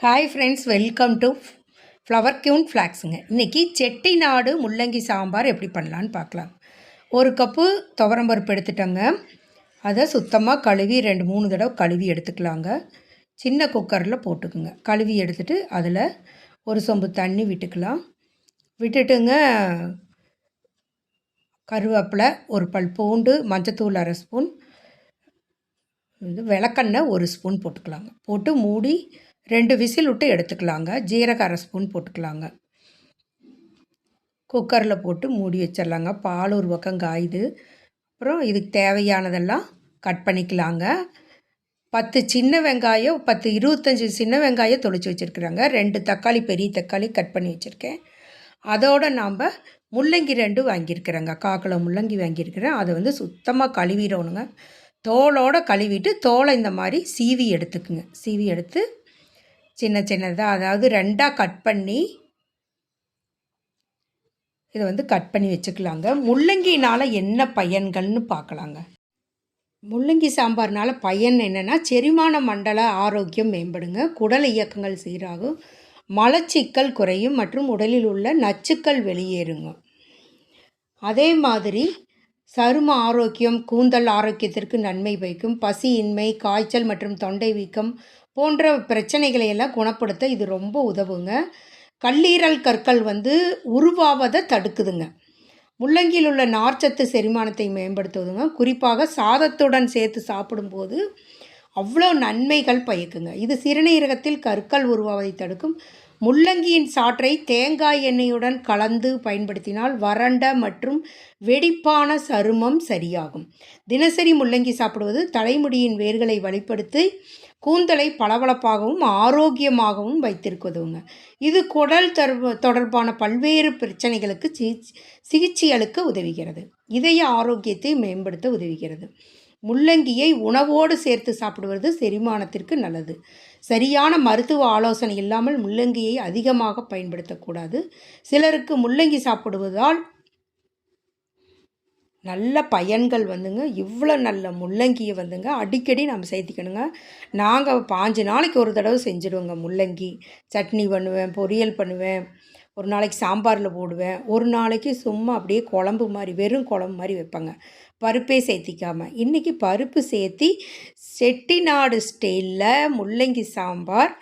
Hi friends welcome to flower queen ஃப்ளாக்ஸுங்க இன்றைக்கி செட்டி நாடு முள்ளங்கி சாம்பார் எப்படி பண்ணலான்னு பார்க்கலாம். ஒரு கப்பு துவரம்பருப்பு எடுத்துட்டோங்க. அதை சுத்தமாக கழுவி ரெண்டு மூணு தடவை கழுவி எடுத்துக்கலாங்க. சின்ன குக்கரில் போட்டுக்குங்க. கழுவி எடுத்துட்டு அதில் ஒரு சொம்பு தண்ணி விட்டுக்கலாம். விட்டுட்டுங்க கருவேப்பிலை ஒரு பல் பூண்டு மஞ்சத்தூள் அரை ஸ்பூன் வந்து விளக்கெண்ணெய் ஒரு ஸ்பூன் போட்டுக்கலாங்க. போட்டு மூடி ரெண்டு விசில் விட்டு எடுத்துக்கலாங்க. ஜீரக அரை ஸ்பூன் போட்டுக்கலாங்க. குக்கரில் போட்டு மூடி வச்சிடலாங்க. பால் ஒரு பக்கம் காயுது. அப்புறம் இதுக்கு தேவையானதெல்லாம் கட் பண்ணிக்கலாங்க. பத்து சின்ன வெங்காயம் பத்து இருபத்தஞ்சி சின்ன வெங்காயம் தொளிச்சு வச்சுருக்குறாங்க. ரெண்டு தக்காளி பெரிய தக்காளி கட் பண்ணி வச்சுருக்கேன். அதோடு நாம் முள்ளங்கி ரெண்டு வாங்கியிருக்கிறேங்க. காக்கில் முள்ளங்கி வாங்கியிருக்கிறேன். அதை வந்து சுத்தமாக கழுவிடணுங்க. தோலோடு கழுவிட்டு தோலை இந்த மாதிரி சீவி எடுத்துக்குங்க. சீவி எடுத்து சின்ன சின்னதாக அதாவது ரெண்டாக கட் பண்ணி இதை வந்து கட் பண்ணி வச்சுக்கலாங்க. முள்ளங்கினால் என்ன பயன்கள்னு பார்க்கலாங்க. முள்ளங்கி சாம்பார்னால் பயன் என்னென்னா செரிமான மண்டல ஆரோக்கியம் மேம்படுங்க. குடல் இயக்கங்கள் சீராகும். மலச்சிக்கல் குறையும் மற்றும் உடலில் உள்ள நச்சுக்கள் வெளியேறுங்க. அதே மாதிரி சரும ஆரோக்கியம் கூந்தல் ஆரோக்கியத்திற்கு நன்மை பயக்கும் பசியின்மை காய்ச்சல் மற்றும் தொண்டை வீக்கம் போன்ற பிரச்சனைகளை எல்லாம் குணப்படுத்த இது ரொம்ப உதவுங்க. கல்லீரல் கற்கள் வந்து உருவாவதை தடுக்குதுங்க. முள்ளங்கியில் உள்ள நார்ச்சத்து செரிமானத்தை மேம்படுத்துவதுங்க. குறிப்பாக சாதத்துடன் சேர்த்து சாப்பிடும்போது அவ்வளோ நன்மைகள் பயக்குங்க. இது சிறுநீரகத்தில் கற்கள் உருவாவதை தடுக்கும். முள்ளங்கியின் சாற்றை தேங்காய் எண்ணெயுடன் கலந்து பயன்படுத்தினால் வறண்ட மற்றும் வெடிப்பான சருமம் சரியாகும். தினசரி முள்ளங்கி சாப்பிடுவது தலைமுடியின் வேர்களை வழிப்படுத்தி கூந்தலை பளபளப்பாகவும் ஆரோக்கியமாகவும் வைத்திருக்குதுங்க இது குடல் தொடர்பான பல்வேறு பிரச்சனைகளுக்கு சிகிச்சை அளிக்க உதவுகிறது. இதய ஆரோக்கியத்தை மேம்படுத்த உதவுகிறது. முள்ளங்கியை உணவோடு சேர்த்து சாப்பிடுவது செரிமானத்திற்கு நல்லது. சரியான மருத்துவ ஆலோசனை இல்லாமல் முள்ளங்கியை அதிகமாக பயன்படுத்தக்கூடாது. சிலருக்கு முள்ளங்கி சாப்பிடுவதால் நல்ல பயன்கள் வந்துங்க. இவ்வளோ நல்ல முள்ளங்கியை வந்துங்க. அடிக்கடி நம்ம சேர்த்திக்கணுங்க. நாங்கள் பாஞ்சு நாளைக்கு ஒரு தடவை செஞ்சுடுவோங்க முள்ளங்கி. சட்னி பண்ணுவேன் பொரியல் பண்ணுவேன். ஒரு நாளைக்கு சாம்பாரில் போடுவேன். ஒரு நாளைக்கு சும்மா அப்படியே குழம்பு மாதிரி வெறும் குழம்பு மாதிரி வைப்பாங்க. பருப்பே சேர்த்திக்காமல் இன்றைக்கி பருப்பு சேர்த்தி செட்டிநாடு ஸ்டைலில் முள்ளங்கி சாம்பார்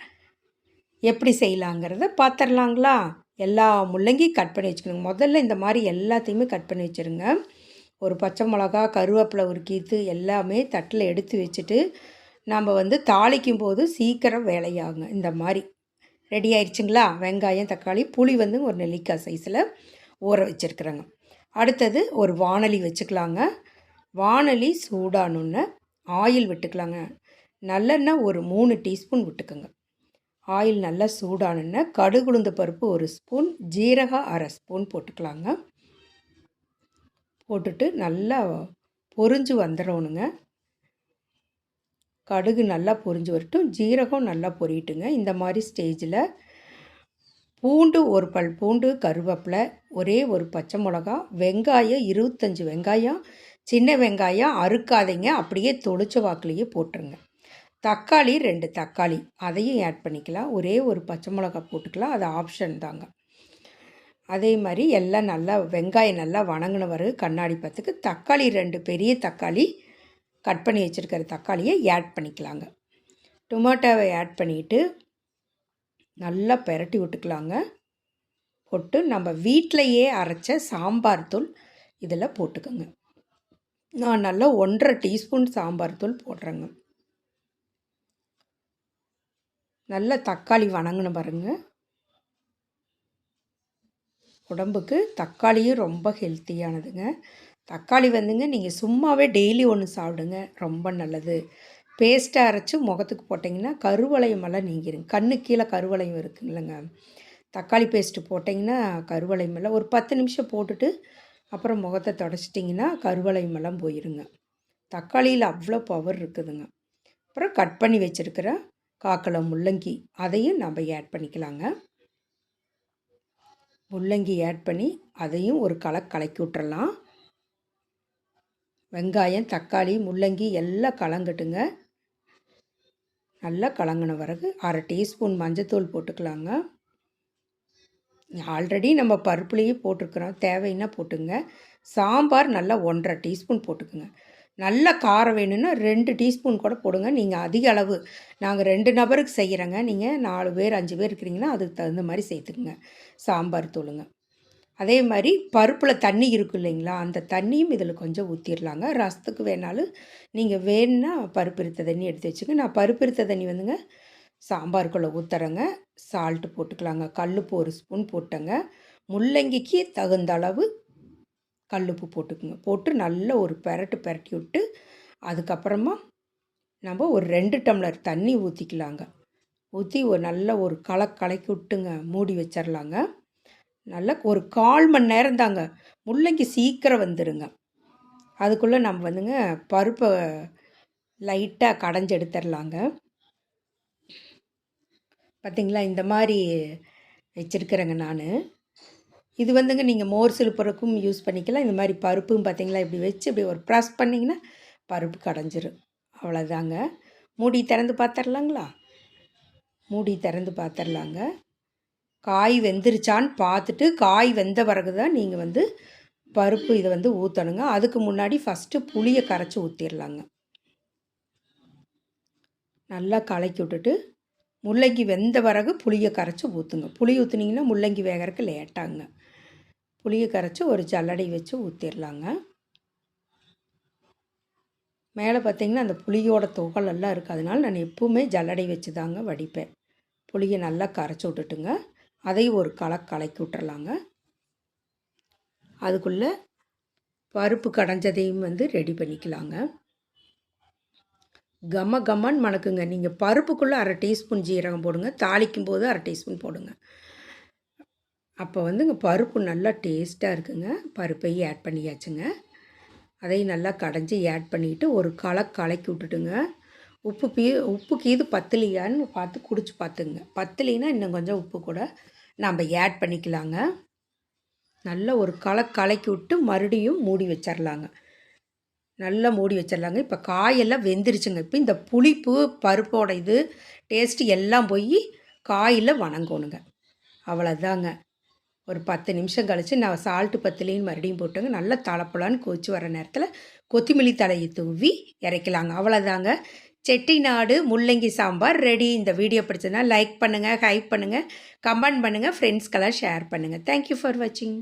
எப்படி செய்யலாங்கிறத பார்த்துடலாங்களா எல்லா முள்ளங்கி கட் பண்ணி வச்சுக்கணுங்க. முதல்ல இந்த மாதிரி எல்லாத்தையுமே கட் பண்ணி வச்சுருங்க. ஒரு பச்சை மிளகா கருவேப்பிலை ஒரு கீத்து எல்லாமே தட்டில் எடுத்து வச்சுட்டு நம்ம வந்து தாளிக்கும் போது சீக்கிரம் வேலையாகுங்க. இந்த மாதிரி. ரெடி ஆயிடுச்சுங்களா? வெங்காயம் தக்காளி புளி வந்து ஒரு நெல்லிக்காய் சைஸில் ஊற வச்சுருக்குறேங்க. அடுத்தது ஒரு வானலி வச்சுக்கலாங்க. வானலி சூடானுன்னு ஆயில் விட்டுக்கலாங்க. நல்லெண்ணெய் ஒரு மூணு டீஸ்பூன் விட்டுக்கோங்க. ஆயில் நல்லா சூடானுன்னு கடுகுளுந்த பருப்பு ஒரு ஸ்பூன் ஜீரகம் அரை ஸ்பூன் போட்டுக்கலாங்க. போட்டுட்டு நல்லா பொரிஞ்சு வந்துடணுங்க. கடுகு நல்லா பொரிஞ்சு வரட்டும். ஜீரகம் நல்லா பொரியட்டுங்க இந்த மாதிரி ஸ்டேஜில் பூண்டு ஒரு பல் பூண்டு கருவேப்பிலை ஒரே ஒரு பச்சை மிளகா வெங்காயம் இருபத்தஞ்சி வெங்காயம் சின்ன வெங்காயம் அறுக்காதீங்க. அப்படியே தொளிச்ச வாக்குலேயே போட்டுருங்க. தக்காளி ரெண்டு தக்காளி. அதையும் ஆட் பண்ணிக்கலாம். ஒரே ஒரு பச்சை மிளகா போட்டுக்கலாம். அது ஆப்ஷன் தாங்க. அதே மாதிரி எல்லாம் நல்லா வெங்காயம் நல்லா வணங்கின வரும் கண்ணாடி பத்துக்கு தக்காளி ரெண்டு பெரிய தக்காளி கட் பண்ணி வச்சுருக்கிற தக்காளியை ஆட் பண்ணிக்கலாங்க. டொமேட்டோவை ஆட் பண்ணிவிட்டு நல்லா பெரட்டி விட்டுக்கலாங்க. போட்டு நம்ம வீட்டிலையே அரைச்ச சாம்பார் தூள் இதில் போட்டுக்கோங்க. நான் நல்லா ஒன்றரை டீஸ்பூன் சாம்பார் தூள் போடுறேங்க. நல்லா தக்காளி வணங்கின பாருங்கள் உடம்புக்கு தக்காளியும் ரொம்ப ஹெல்த்தியானதுங்க தக்காளி வந்துங்க நீங்கள் சும்மாவே டெய்லி ஒன்று சாப்பிடுங்க ரொம்ப நல்லது. பேஸ்ட்டாக அரைச்சி முகத்துக்கு போட்டிங்கன்னா கருவளையம் எல்லாம் நீங்கிருங்க கண்ணு கீழே கருவளையம் இருக்குங்களங்க தக்காளி பேஸ்ட்டு போட்டிங்கன்னா கருவளையம் எல்லாம் ஒரு பத்து நிமிஷம் போட்டுட்டு அப்புறம் முகத்தை தொடச்சிட்டிங்கன்னா கருவளையம் எல்லாம் போயிருங்க. தக்காளியில் அவ்வளோ பவர் இருக்குதுங்க. அப்புறம் கட் பண்ணி வச்சுருக்கிற காக்கலை முள்ளங்கி அதையும் நம்ம ஆட் பண்ணிக்கலாங்க. முள்ளங்கி ஆட் பண்ணி அதையும் ஒரு களை கலக்கி விட்டுறலாம். வெங்காயம் தக்காளி முள்ளங்கி எல்லாம் கலங்கட்டுங்க நல்லா கலங்கின பிறகு அரை டீஸ்பூன் மஞ்சத்தூள் போட்டுக்கலாங்க. ஆல்ரெடி நம்ம பருப்புலேயே போட்டிருக்கிறோம். தேவைன்னா போட்டுங்க. சாம்பார் நல்லா ஒன்றரை டீஸ்பூன் போட்டுக்குங்க. நல்ல காரம் வேணும்னா ரெண்டு டீஸ்பூன் கூட போடுங்க. நீங்கள் அதிக அளவு நாங்கள் ரெண்டு நபருக்கு செய்கிறோங்க நீங்கள் நாலு பேர் அஞ்சு பேர் இருக்கிறீங்கன்னா அதுக்கு தகுந்த மாதிரி சேர்த்துக்குங்க. சாம்பார் தூளுங்க. அதே மாதிரி பருப்பில் தண்ணி இருக்கும் இல்லைங்களா? அந்த தண்ணியும் இதில் கொஞ்சம் ஊற்றிடலாங்க ரசத்துக்கு வேணாலும் நீங்கள் வேணுன்னா பருப்பு இருத்த தண்ணி எடுத்து வச்சுங்க நான் பருப்பு இருத்த தண்ணி வந்துங்க சாம்பாருக்குள்ளே ஊற்றுறேங்க சால்ட்டு போட்டுக்கலாங்க. கல்லுப்பு ஒரு ஸ்பூன் போட்டேங்க. முள்ளங்கிக்கு தகுந்த அளவு கல்லுப்பு போட்டுக்குங்க. போட்டு நல்ல ஒரு பெரட்டு பெரட்டி விட்டு அதுக்கப்புறமா நம்ம ஒரு ரெண்டு டம்ளர் தண்ணி ஊற்றிக்கலாங்க ஊற்றி ஒரு நல்ல ஒரு களை கலக்கி விட்டுங்க. மூடி வச்சிடலாங்க நல்லா ஒரு கால் மணி நேரம் தாங்க. முள்ளங்கி சீக்கிரம் வந்துடுங்க அதுக்குள்ளே நம்ம வந்துங்க பருப்பை லைட்டாக கடைஞ்சி எடுத்துடலாங்க பார்த்திங்களா இந்த மாதிரி வச்சுருக்கிறேங்க நான். இது வந்துங்க நீங்கள் மோர் சிலுப்புறக்கும் யூஸ் பண்ணிக்கலாம். இந்த மாதிரி பருப்பும் பார்த்திங்களா இப்படி வச்சு இப்படி ஒரு ப்ரெஸ் பண்ணிங்கன்னா பருப்பு கடைஞ்சிரும். அவ்வளோதாங்க மூடி திறந்து பார்த்துடலாங்களா மூடி திறந்து பார்த்துடலாங்க காய் வெந்துருச்சான்னு பார்த்துட்டு காய் வெந்த பிறகு தான் நீங்கள் வந்து பருப்பு இதை வந்து ஊற்றணுங்க அதுக்கு முன்னாடி ஃபஸ்ட்டு புளியை கரைச்சி ஊற்றிடலாங்க நல்லா கலக்கி விட்டுட்டு முள்ளங்கி வெந்த பிறகு புளியை கரைச்சி ஊற்றுங்க புளி ஊற்றுனீங்கன்னா முள்ளங்கி வேகிறக்கு லேட்டாங்க. புளியை கரைச்சி ஒரு ஜல்லடை வச்சு ஊற்றிடலாங்க மேலே பார்த்தீங்கன்னா அந்த புளியோட துகள் எல்லாம் இருக்குது அதனால நான் எப்பவுமே ஜல்லடை வச்சு தாங்க வடிப்பேன். புளியை நல்லா கரைச்சி விட்டுட்டுங்க. அதையும் ஒரு களை கலக்கி விட்டுறலாங்க. அதுக்குள்ளே பருப்பு கடைஞ்சதையும் வந்து ரெடி பண்ணிக்கலாங்க. கம கமன்னு மணக்குங்க. நீங்கள் பருப்புக்குள்ளே அரை டீஸ்பூன் ஜீரகம் போடுங்க. தாளிக்கும் போது அரை டீஸ்பூன் போடுங்க. அப்போ வந்துங்க பருப்பு நல்லா டேஸ்ட்டாக இருக்குங்க. பருப்பையும் ஆட் பண்ணியாச்சுங்க. அதையும் நல்லா கடைஞ்சி ஆட் பண்ணிவிட்டு ஒரு களை கலக்கி விட்டுட்டுங்க. உப்பு பீ உப்பு கீது பத்தலையான்னு பார்த்து குடிச்சு பார்த்துங்க. பத்தலைன்னா இன்னும் கொஞ்சம் உப்பு கூட நம்ம ஆட் பண்ணிக்கலாங்க. நல்லா ஒரு களை கலக்கி விட்டு மறுபடியும் மூடி வச்சிடலாங்க நல்லா மூடி வச்சிடலாங்க இப்போ காயெல்லாம் வெந்துருச்சுங்க. இப்போ இந்த புளிப்பு பருப்போட இது டேஸ்ட்டு எல்லாம் போய் காயில் வணங்கணுங்க. அவ்வளோதாங்க ஒரு பத்து நிமிஷம் கழித்து நான் சால்ட்டு பத்துலேன்னு மறுபடியும் போட்டுங்க. நல்லா தலைப்பலான்னு கொச்சி வர நேரத்தில் கொத்தமல்லி தலையை தூவி இறக்கலாங்க. அவ்வளோதாங்க செட்டிநாடு முள்ளங்கி சாம்பார் ரெடி இந்த வீடியோ பிடிச்சதுன்னா லைக் பண்ணுங்கள் ஹைப் பண்ணுங்கள் கமெண்ட் பண்ணுங்கள் ஃப்ரெண்ட்ஸ்க்கெல்லாம் ஷேர் பண்ணுங்கள் தேங்க்யூ ஃபார் வாட்சிங்